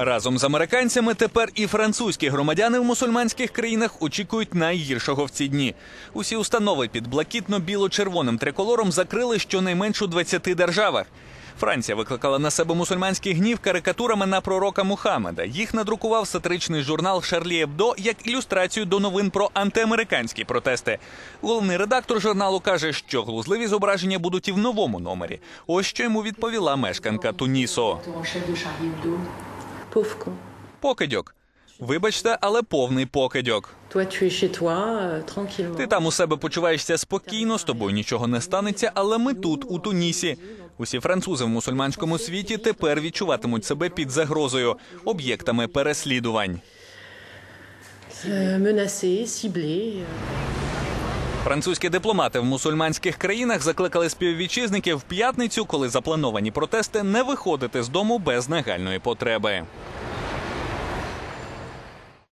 Разом з американцями тепер і французькі громадяни в мусульманських країнах очікують найгіршого в ці дні. Усі установи під блакитно-біло-червоним триколором закрили щонайменш у 20 державах. Франція викликала на себе мусульманський гнів карикатурами на пророка Мухаммеда. Їх надрукував сатиричний журнал Шарлі Ебдо як ілюстрацію до новин про антиамериканські протести. Головний редактор журналу каже, що глузливі зображення будуть і в новому номері. Ось що йому відповіла мешканка Тунісу. Pauvre con. Покидьок. Вибачте, але повний покидьок. Euh. Ти там у себе почуваєшся спокійно, з тобою нічого не станеться, але ми тут, у Тунісі. Усі французи в мусульманському світі тепер відчуватимуть себе під загрозою, об'єктами переслідувань. Ciblé. euh. Французькі дипломати в мусульманських країнах закликали співвітчизників в п'ятницю, коли заплановані протести, не виходити з дому без нагальної потреби.